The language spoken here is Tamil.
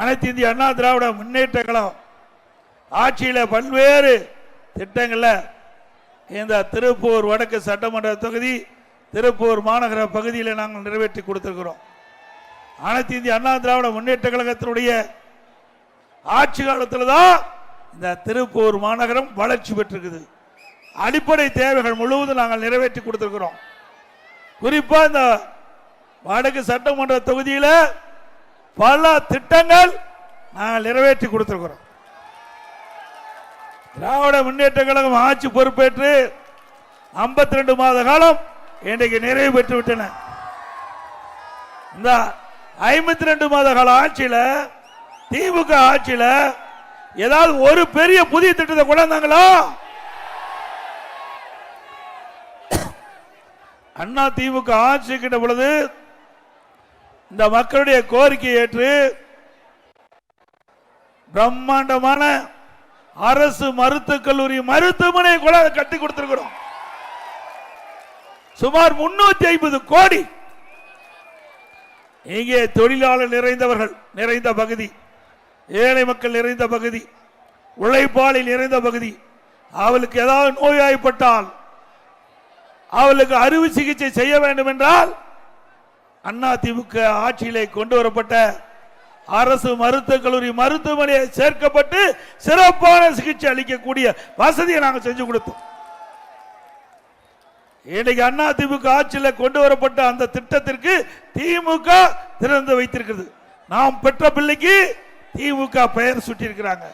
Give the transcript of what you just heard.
அனைத்து இந்திய அண்ணா திராவிட முன்னேற்ற கழகம் ஆட்சியில் பல்வேறு திட்டங்களில் இந்த திருப்பூர் வடக்கு சட்டமன்ற தொகுதி திருப்பூர் மாநகர பகுதியில் நாங்கள் நிறைவேற்றி கொடுத்துருக்கிறோம். அனைத்து இந்திய அண்ணா திராவிட முன்னேற்ற கழகத்தினுடைய ஆட்சி காலத்தில் தான் இந்த திருப்பூர் மாநகரம் வளர்ச்சி பெற்றிருக்குது. அடிப்படை தேவைகள் முழுவதும் நாங்கள் நிறைவேற்றி கொடுத்துருக்கிறோம். குறிப்பாக இந்த வடக்கு சட்டமன்ற தொகுதியில் பல திட்டங்கள் நாங்கள் நிறைவேற்றி கொடுத்திருக்கிறோம். திராவிட முன்னேற்ற கழகம் ஆட்சி பொறுப்பேற்று 52 ரெண்டு மாத காலம் இன்றைக்கு நிறைவு பெற்று விட்டன இந்த ஐம்பத்தி ரெண்டு மாத கால ஆட்சியில திமுக ஆட்சியில ஏதாவது ஒரு பெரிய புதிய திட்டத்தை கொண்டாந்தாங்களா அண்ணா திமுக ஆட்சி கிட்ட பொழுது இந்த மக்களுடைய கோரிக்கை ஏற்று பிரம்மாண்டமான அரசு மருத்துவக் கல்லூரி மருத்துவமனை கூட கட்டி கொடுத்திருக்கிறோம். சுமார் முன்னூத்தி ஐம்பது கோடி இங்கே தொழிலாளர் நிறைந்தவர்கள் நிறைந்த பகுதி ஏழை மக்கள் நிறைந்த பகுதி உழைப்பாளி நிறைந்த பகுதி அவளுக்கு ஏதாவது நோய்வாய்ப்பட்டால் அவளுக்கு அறுவை சிகிச்சை செய்ய வேண்டும் என்றால் அண்ணா திமுக ஆட்சியிலே கொண்டு வரப்பட்ட அரசு மருத்துவக் கல்லூரி மருத்துவமனையை சேர்க்கப்பட்டு சிறப்பான சிகிச்சை அளிக்கக்கூடிய வசதியை நாங்கள் செஞ்சு கொடுத்தோம். இன்னைக்கு அண்ணா திமுக ஆட்சியில் கொண்டு வரப்பட்ட அந்த திட்டத்திற்கு திமுக திறந்து வைத்திருக்கிறது. நாம் பெற்ற பிள்ளைக்கு திமுக பெயர் சுட்டியிருக்கிறாங்க.